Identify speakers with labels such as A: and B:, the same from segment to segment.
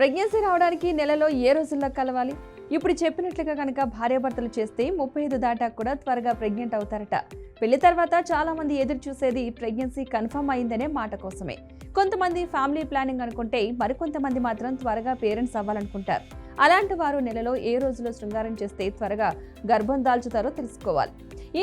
A: Pregnancy రావడానికి నెలలో ఏ రోజుల్లో కలవాలి? ఇప్పుడు చెప్పినట్లుగా కనుక భార్యాభర్తలు చేస్తే ముప్పై ఐదు దాటాక కూడా త్వరగా ప్రెగ్నెంట్ అవుతారట. పెళ్ళి తర్వాత చాలామంది ఎదురు చూసేది ప్రెగ్నెన్సీ కన్ఫర్మ్ అయిందనే మాట కోసమే. కొంతమంది ఫ్యామిలీ ప్లానింగ్ అనుకుంటే మరికొంతమంది మాత్రం త్వరగా పేరెంట్స్ అవ్వాలనుకుంటారు. అలాంటి వారు నెలలో ఏ రోజులో శృంగారం చేస్తే త్వరగా గర్భం దాల్చుతారో తెలుసుకోవాలి.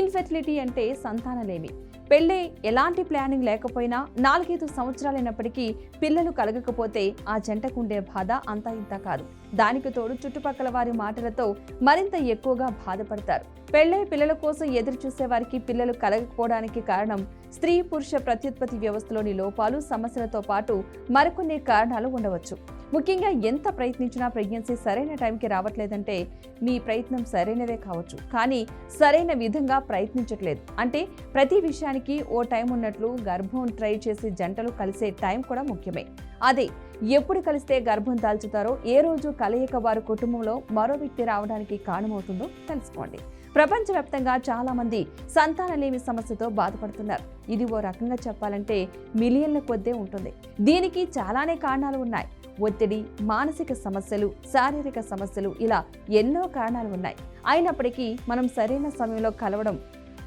A: ఇన్ఫెర్టిలిటీ అంటే సంతానలేమి. పెళ్ళే ఎలాంటి ప్లానింగ్ లేకపోయినా నాలుగైదు సంవత్సరాలైనప్పటికీ పిల్లలు కలగకపోతే ఆ జంటకు ఉండే బాధ అంతా ఇంత కాదు. దానికి తోడు చుట్టుపక్కల వారి మాటలతో మరింత ఎక్కువగా బాధపడతారు. పెళ్ళై పిల్లల కోసం ఎదురు చూసే వారికి పిల్లలు కలగకపోవడానికి కారణం స్త్రీ పురుష ప్రత్యుత్పత్తి వ్యవస్థలోని లోపాలు సమస్యలతో పాటు మరికొన్ని కారణాలు ఉండవచ్చు. ముఖ్యంగా ఎంత ప్రయత్నించినా ప్రెగ్నెన్సీ సరైన టైంకి రావట్లేదంటే మీ ప్రయత్నం సరైనదే కావచ్చు. కానీ సరైన విధంగా ప్రయత్నించట్లేదు. అంటే ప్రతి విషయాన్ని విషయానికి ఓ టైం ఉన్నట్లు గర్భం ట్రై చేసి జంటలు కలిసే టైం కూడా ముఖ్యమే. అదే ఎప్పుడు కలిస్తే గర్భం దాల్చుతారో ఏ రోజు కలయిక వారి కుటుంబంలో మరో వ్యక్తి రావడానికి కారణమవుతుందో తెలుసుకోండి. ప్రపంచవ్యాప్తంగా చాలామంది సంతాన సంతానలేమి సమస్యతో బాధపడుతున్నారు. ఇది ఓ రకంగా చెప్పాలంటే మిలియన్ల కొద్దే ఉంటుంది. దీనికి చాలానే కారణాలు ఉన్నాయి. ఒత్తిడి మానసిక సమస్యలు శారీరక సమస్యలు ఇలా ఎన్నో కారణాలు ఉన్నాయి. అయినప్పటికీ మనం సరైన సమయంలో కలవడం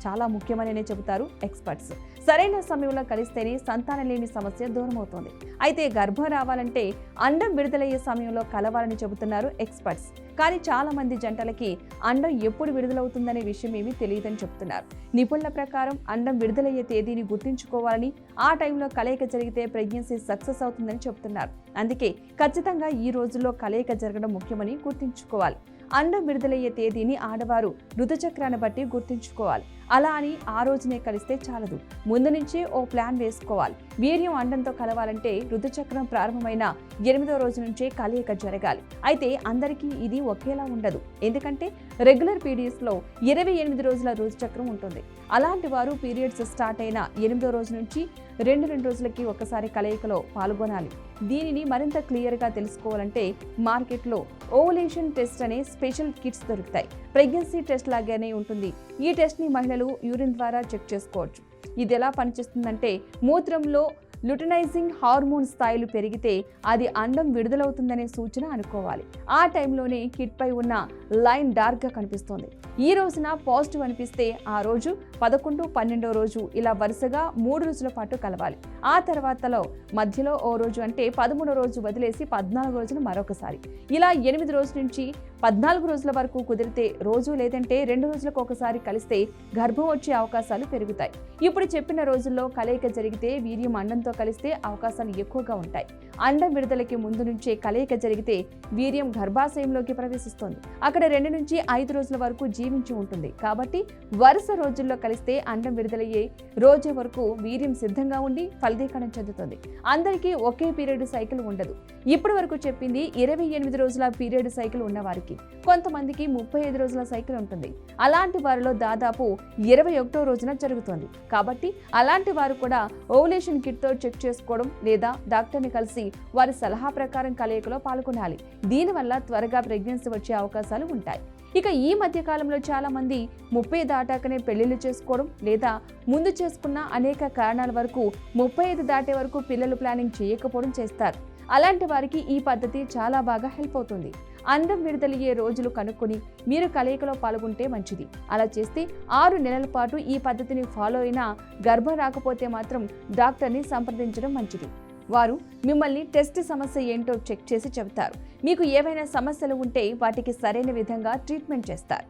A: చాలా ముఖ్యమని చెబుతారు ఎక్స్పర్ట్స్ సరైన సమయంలో కలిస్తేనే సంతానం లేని సమస్య దూరమవుతుంది. అయితే గర్భం రావాలంటే అండం విడుదలయ్యే సమయంలో కలవాలని చెబుతున్నారు ఎక్స్పర్ట్స్ కానీ చాలా మంది జంటలకి అండం ఎప్పుడు విడుదలవుతుందనే విషయం ఏమీ తెలియదని చెబుతున్నారు. నిపుణుల ప్రకారం అండం విడుదలయ్యే తేదీని గుర్తుంచుకోవాలని ఆ టైంలో కలయిక జరిగితే ప్రెగ్నెన్సీ సక్సెస్ అవుతుందని చెబుతున్నారు. అందుకే ఖచ్చితంగా ఈ రోజుల్లో కలయిక జరగడం ముఖ్యమని గుర్తుంచుకోవాలి. అండం విడుదలయ్యే తేదీని ఆడవారు ఋతుచక్రాన్ని బట్టి గుర్తుంచుకోవాలి. అలా అని ఆ రోజునే కలిస్తే చాలదు. ముందు నుంచే ఓ ప్లాన్ వేసుకోవాలి. వీర్యం అండంతో కలవాలంటే ఋతుచక్రం ప్రారంభమైన ఎనిమిదో రోజు నుంచే కలయిక జరగాలి. అయితే అందరికీ ఇది ఒకేలా ఉండదు. ఎందుకంటే రెగ్యులర్ పీరియడ్స్లో ఇరవై ఎనిమిది రోజుల ఋతుచక్రం ఉంటుంది. అలాంటి వారు పీరియడ్స్ స్టార్ట్ అయిన ఎనిమిదో రోజు నుంచి రెండు రెండు రోజులకి ఒకసారి కలయికలో పాల్గొనాలి. దీనిని మరింత క్లియర్గా తెలుసుకోవాలంటే మార్కెట్లో ఓవలేషన్ టెస్ట్ అనే స్పెషల్ కిట్స్ దొరుకుతాయి. ప్రెగ్నెన్సీ టెస్ట్ లాగానే ఉంటుంది. ఈ టెస్ట్ని మహిళలు యూరిన్ ద్వారా చెక్ చేసుకోవచ్చు. ఇది ఎలా పనిచేస్తుందంటే మూత్రంలో లుటనైజింగ్ హార్మోన్ స్థాయిలు పెరిగితే అది అండం విడుదలవుతుందనే సూచన అనుకోవాలి. ఆ టైంలోనే కిట్పై ఉన్న లైన్ డార్క్గా కనిపిస్తోంది. ఈ రోజున పాజిటివ్ అనిపిస్తే ఆ రోజు పదకొండు పన్నెండో రోజు ఇలా వరుసగా మూడు రోజుల పాటు కలవాలి. ఆ తర్వాతలో మధ్యలో ఓ రోజు అంటే పదమూడో రోజు వదిలేసి పద్నాలుగు రోజులు మరొకసారి. ఇలా ఎనిమిది రోజుల నుంచి పద్నాలుగు రోజుల వరకు కుదిరితే రోజు లేదంటే రెండు రోజులకు ఒకసారి కలిస్తే గర్భం వచ్చే అవకాశాలు పెరుగుతాయి. ఇప్పుడు చెప్పిన రోజుల్లో కలయిక జరిగితే వీర్యం అండంతో కలిస్తే అవకాశాలు ఎక్కువగా ఉంటాయి. అండం విడుదలకి ముందు నుంచే కలయిక జరిగితే వీర్యం గర్భాశయంలోకి ప్రవేశిస్తుంది. అక్కడ రెండు నుంచి ఐదు రోజుల వరకు జీవించి ఉంటుంది. కాబట్టి వరుస రోజుల్లో కలిస్తే అండం విడుదలయ్యే రోజు వరకు వీర్యం సిద్ధంగా ఉండి ఫలదీకరణం చెందుతుంది. అందరికీ ఒకే పీరియడ్ సైకిల్ ఉండదు. ఇప్పటి వరకు చెప్పింది ఇరవై ఎనిమిది రోజుల పీరియడ్ సైకిల్ ఉన్నవారికి. కొంతమందికి ముప్పై ఐదు రోజుల సైకిల్ ఉంటుంది. అలాంటి వారిలో దాదాపు ఇరవై ఒకటో రోజున జరుగుతోంది. కాబట్టి అలాంటి వారు కూడా ఓవులేషన్ కిట్తో చెక్ చేసుకోవడం లేదా డాక్టర్ని కలిసి వారి సలహా ప్రకారం కలయికలో పాల్గొనాలి. దీనివల్ల త్వరగా ప్రెగ్నెన్సీ వచ్చే అవకాశాలు ఉంటాయి. ఇక ఈ మధ్య కాలంలో చాలా మంది ముప్పై దాటాకనే పెళ్ళిళ్ళు చేసుకోవడం లేదా ముందు చేసుకున్న అనేక కారణాల వరకు ముప్పై ఐదు దాటే వరకు పిల్లలు ప్లానింగ్ చేయకపోవడం చేస్తారు. అలాంటి వారికి ఈ పద్ధతి చాలా బాగా హెల్ప్ అవుతుంది. అందం విడుదలయ్యే రోజులు కనుక్కొని మీరు కలయికలో పాల్గొంటే మంచిది. అలా చేస్తే ఆరు నెలల పాటు ఈ పద్ధతిని ఫాలో అయినా గర్భం రాకపోతే మాత్రం డాక్టర్ని సంప్రదించడం మంచిది. వారు మిమ్మల్ని టెస్ట్ సమస్య ఏంటో చెక్ చేసి చెబుతారు. మీకు ఏవైనా సమస్యలు ఉంటే వాటికి సరైన విధంగా ట్రీట్మెంట్ చేస్తారు.